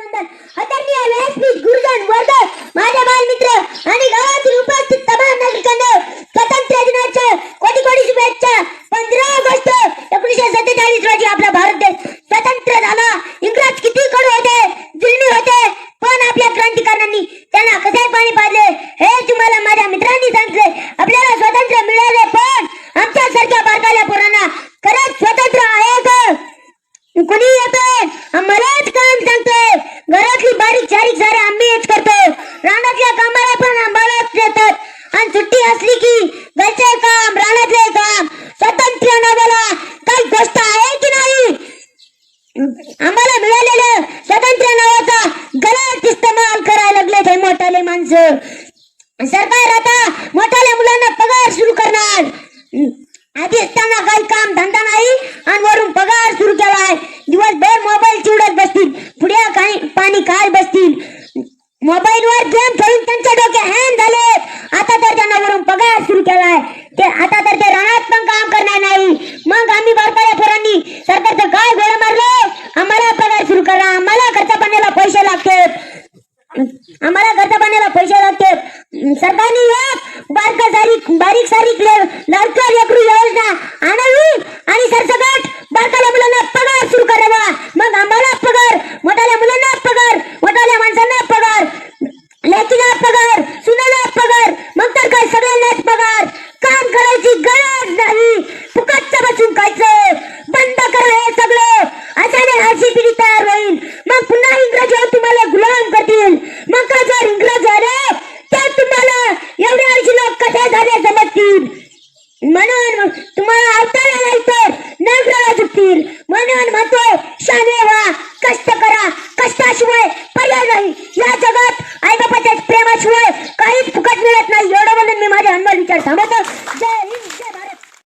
रक्षाबंधन आदरणीय व्यासपीठ गुरुजन वर्दळ माझ्या बालमित्र आणि गावातील उपस्थित तमाम नागरिकांना स्वातंत्र्य दिनाच्या कोटी कोटी शुभेच्छा. पंधरा ऑगस्ट एकोणीसशे सत्तेचाळीस रोजी आपला भारत देश स्वतंत्र झाला. इंग्रज किती कडू होते जुलमी होते पण आपल्या क्रांतिकारकांनी त्यांना कसे पाणी पाजले हे तुम्हाला माझ्या मित्रांनी सांगितले आपल्याला स्वातंत्र्य मिळाले पण आमच्यासारख्या बारकाल्या पोरांना खरंच स्वातंत्र्य आहे का कुणी येतोय? मलाच काम सांगतोय. घरातली बारीक सारीक सारे आम्हीच करतो. रानातल्या कामाला पण आम्हालाच येतात आणि सुट्टी असली की घरचे काम रानातले काम. स्वतंत्र नव्याला काही गोष्ट आहे की नाही? आम्हाला मिळालेलं स्वतंत्र नावाचा गलत इस्तेमाल करायला लागले ते मोठाले माणसं. सरकार आता मोठाल्या मुलांना पगार सुरू करणार आधीच त्यांना काही काम धंदा नाही आणि वरून पगार सुरू केलाय दिवसभर मोबाईल चिवडत बसतील पुढे काही पाणी काय बसतील? मोबाईल वर गेम खेळून त्यांचे डोके हॅन झाले आता तर त्यांना वरून पगार सुरू केलाय. ते आता तर ते रानात पण काम करणार नाही. मग आम्ही बारकाल्या पोरांनी सरकारचं काय गोळा मारलं. आम्हाला पगार सुरू करा. आम्हाला खर्च पाण्याला पैसे लागतात. आम्हाला खर्च पाण्याला पैसे लागतात. सरकारने एक बारका सारी बारीक सारीक लवकर लेकरू योजना आणावी आणि सरसकट बारकाल्या मुलांना पगार सुरू करावा मग आम्हाला पगार मोठ्याल्या मुलांना पगार मोठ्याल्या माणसांना पगार लेकीला पगार सुनाला पगार मग तर काय सगळ्यांनाच पगार काम करायची गरज नाही फुकटचं बसून खायचं बंद करा हे सगळं अशाने अशी पिढी तयार होईल मग पुन्हा इंग्रज तुम्हाला गुलाम करतील मग का जर इंग्रज झाले तर तुम्हाला एवढे ऐंशी लोक कसे झाले समजतील म्हणून तुम्हाला अवतारा नाही तर नगराला झुकतील म्हणून म्हणतोय शाने व्हा कष्ट करा. कष्टाशिवाय पर्याय नाही. या जगात आई बापाच्या प्रेमाशिवाय काहीच फुकट मिळत नाही. एवढं म्हणून मी माझे अनमोल विचार थांबवतो. जय हिंद.